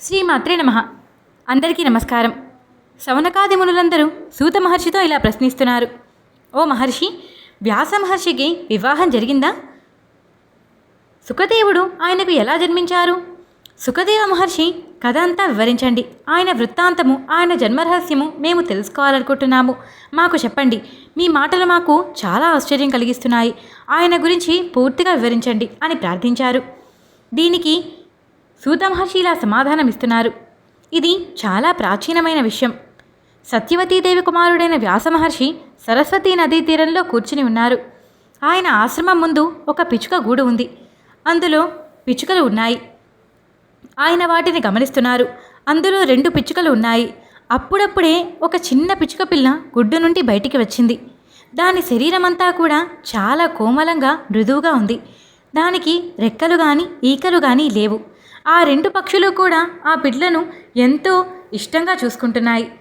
శ్రీమాత్రే నమ. అందరికీ నమస్కారం. శౌనకాది మునులందరూ సూత మహర్షితో ఇలా ప్రశ్నిస్తున్నారు. ఓ మహర్షి వ్యాస మహర్షికి వివాహం జరిగిందా? సుఖదేవుడు ఆయనకు ఎలా జన్మించారు? సుఖదేవ మహర్షి కథ అంతా వివరించండి. ఆయన వృత్తాంతము ఆయన జన్మరహస్యము మేము తెలుసుకోవాలనుకుంటున్నాము. మాకు చెప్పండి మీ మాటలు మాకు చాలా ఆశ్చర్యం కలిగిస్తున్నాయి. ఆయన గురించి పూర్తిగా వివరించండి అని ప్రార్థించారు. దీనికి సూత మహర్షి ఇలా సమాధానమిస్తున్నారు. ఇది చాలా ప్రాచీనమైన విషయం. సత్యవతీదేవి కుమారుడైన వ్యాస మహర్షి సరస్వతీ నదీ తీరంలో కూర్చుని ఉన్నారు. ఆయన ఆశ్రమం ముందు ఒక పిచ్చుక గూడు ఉంది. అందులో పిచ్చుకలు ఉన్నాయి. ఆయన వాటిని గమనిస్తున్నారు. అందులో రెండు పిచ్చుకలు ఉన్నాయి. అప్పుడప్పుడే ఒక చిన్న పిచ్చుక పిల్ల గుడ్డు నుండి బయటికి వచ్చింది. దాని శరీరమంతా కూడా చాలా కోమలంగా మృదువుగా ఉంది. దానికి రెక్కలు కానీ ఈకలు కానీ లేవు. ఆ రెండు పక్షులు కూడా ఆ పిల్లను ఎంతో ఇష్టంగా చూసుకుంటున్నాయి.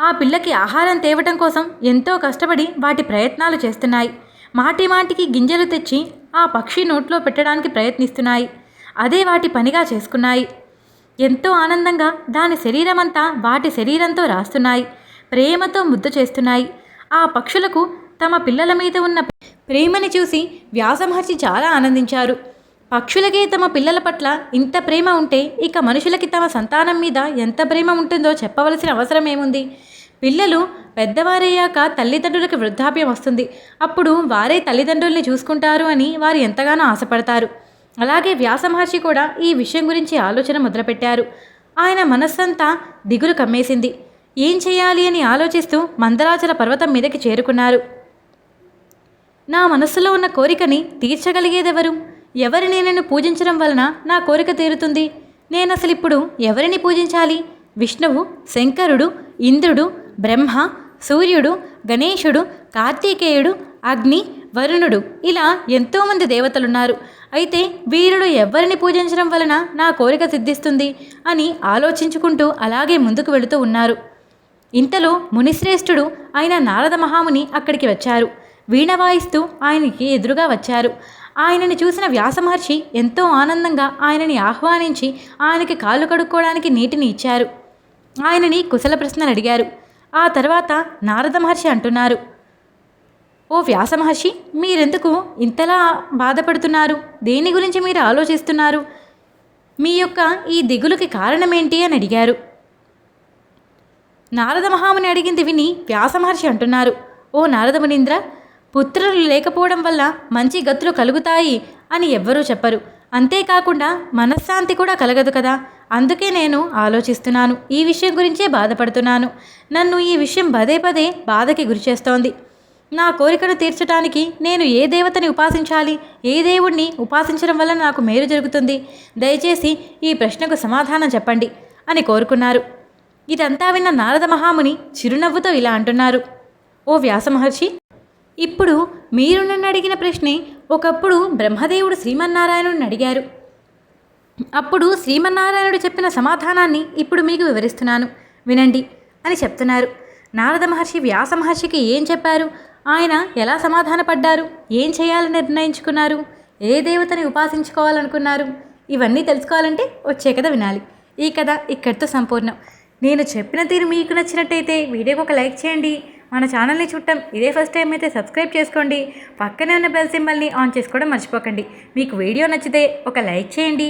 ఆ పిల్లకి ఆహారం తేవటం కోసం ఎంతో కష్టపడి వాటి ప్రయత్నాలు చేస్తున్నాయి. మాటి మాటికి గింజలు తెచ్చి ఆ పక్షి నోట్లో పెట్టడానికి ప్రయత్నిస్తున్నాయి. అదే వాటి పనిగా చేసుకున్నాయి. ఎంతో ఆనందంగా దాని శరీరమంతా వాటి శరీరంతో రాస్తున్నాయి. ప్రేమతో ముద్ద చేస్తున్నాయి. ఆ పక్షులకు తమ పిల్లల మీద ఉన్న ప్రేమని చూసి వ్యాసమహర్షి చాలా ఆనందించారు. పక్షులకే తమ పిల్లల పట్ల ఇంత ప్రేమ ఉంటే ఇక మనుషులకి తమ సంతానం మీద ఎంత ప్రేమ ఉంటుందో చెప్పవలసిన అవసరం ఏముంది? పిల్లలు పెద్దవారయ్యాక తల్లిదండ్రులకు వృద్ధాప్యం వస్తుంది. అప్పుడు వారే తల్లిదండ్రుల్ని చూసుకుంటారు అని వారు ఎంతగానో ఆశపడతారు. అలాగే వ్యాస మహర్షి కూడా ఈ విషయం గురించి ఆలోచన మొదలుపెట్టారు. ఆయన మనస్సంతా దిగులు కమ్మేసింది. ఏం చేయాలి అని ఆలోచిస్తూ మందరాచల పర్వతం మీదకి చేరుకున్నారు. నా మనస్సులో ఉన్న కోరికని తీర్చగలిగేదెవరు? ఎవరిని నేను పూజించడం వలన నా కోరిక తీరుతుంది? నేను అసలు ఇప్పుడు ఎవరిని పూజించాలి? విష్ణువు శంకరుడు ఇంద్రుడు బ్రహ్మ సూర్యుడు గణేశుడు కార్తీకేయుడు అగ్ని వరుణుడు ఇలా ఎంతోమంది దేవతలున్నారు. అయితే వీరుడు ఎవరిని పూజించడం వలన నా కోరిక సిద్ధిస్తుంది అని ఆలోచించుకుంటూ అలాగే ముందుకు వెళుతూ ఉన్నారు. ఇంతలో మునిశ్రేష్ఠుడు ఆయన నారద మహాముని అక్కడికి వచ్చారు. వీణ వాయిస్తూ ఆయనకి ఎదురుగా వచ్చారు. ఆయనని చూసిన వ్యాసమహర్షి ఎంతో ఆనందంగా ఆయనని ఆహ్వానించి ఆయనకి కాళ్ళు కడుక్కోవడానికి నీటిని ఇచ్చారు. ఆయనని కుశల ప్రశ్నలు అడిగారు. ఆ తర్వాత నారద మహర్షి అంటున్నారు ఓ వ్యాస మహర్షి మీరెందుకు ఇంతలా బాధపడుతున్నారు? దేని గురించి మీరు ఆలోచిస్తున్నారు? మీ యొక్క ఈ దిగులుకి కారణమేంటి? అని అడిగారు. నారద మహాముని అడిగింది విని వ్యాసమహర్షి అంటున్నారు ఓ నారద మునీంద్ర పుత్రులు లేకపోవడం వల్ల మంచి గతులు కలుగుతాయి అని ఎవ్వరూ చెప్పరు. అంతేకాకుండా మనశ్శాంతి కూడా కలగదు కదా. అందుకే నేను ఆలోచిస్తున్నాను. ఈ విషయం గురించే బాధపడుతున్నాను. నన్ను ఈ విషయం పదే పదే బాధకి గురిచేస్తోంది నా కోరికను తీర్చడానికి నేను ఏ దేవతని ఉపాసించాలి? ఏ దేవుణ్ణి ఉపాసించడం వల్ల నాకు మేలు జరుగుతుంది? దయచేసి ఈ ప్రశ్నకు సమాధానం చెప్పండి అని కోరుకున్నారు. ఇదంతా విన్న నారద మహాముని చిరునవ్వుతో ఇలా అంటున్నారు. ఓ వ్యాస మహర్షి ఇప్పుడు మీరు నన్ను అడిగిన ప్రశ్నే ఒకప్పుడు బ్రహ్మదేవుడు శ్రీమన్నారాయణుడిని అడిగారు. అప్పుడు శ్రీమన్నారాయణుడు చెప్పిన సమాధానాన్ని ఇప్పుడు మీకు వివరిస్తున్నాను. వినండి అని చెప్తున్నారు. నారద మహర్షి వ్యాస మహర్షికి ఏం చెప్పారు? ఆయన ఎలా సమాధానపడ్డారు? ఏం చేయాలని నిర్ణయించుకున్నారు? ఏ దేవతని ఉపాసించుకోవాలనుకున్నారు? ఇవన్నీ తెలుసుకోవాలంటే వచ్చే కథ వినాలి. ఈ కథ ఇక్కడితో సంపూర్ణం. నేను చెప్పిన తీరు మీకు నచ్చినట్టయితే వీడియోకి ఒక లైక్ చేయండి. మన ఛానల్ని చూడటం ఇదే ఫస్ట్ టైం అయితే సబ్స్క్రైబ్ చేసుకోండి. పక్కనే ఉన్న బెల్ సింబల్ని ఆన్ చేసుకోవడం మర్చిపోకండి. మీకు వీడియో నచ్చితే ఒక లైక్ చేయండి.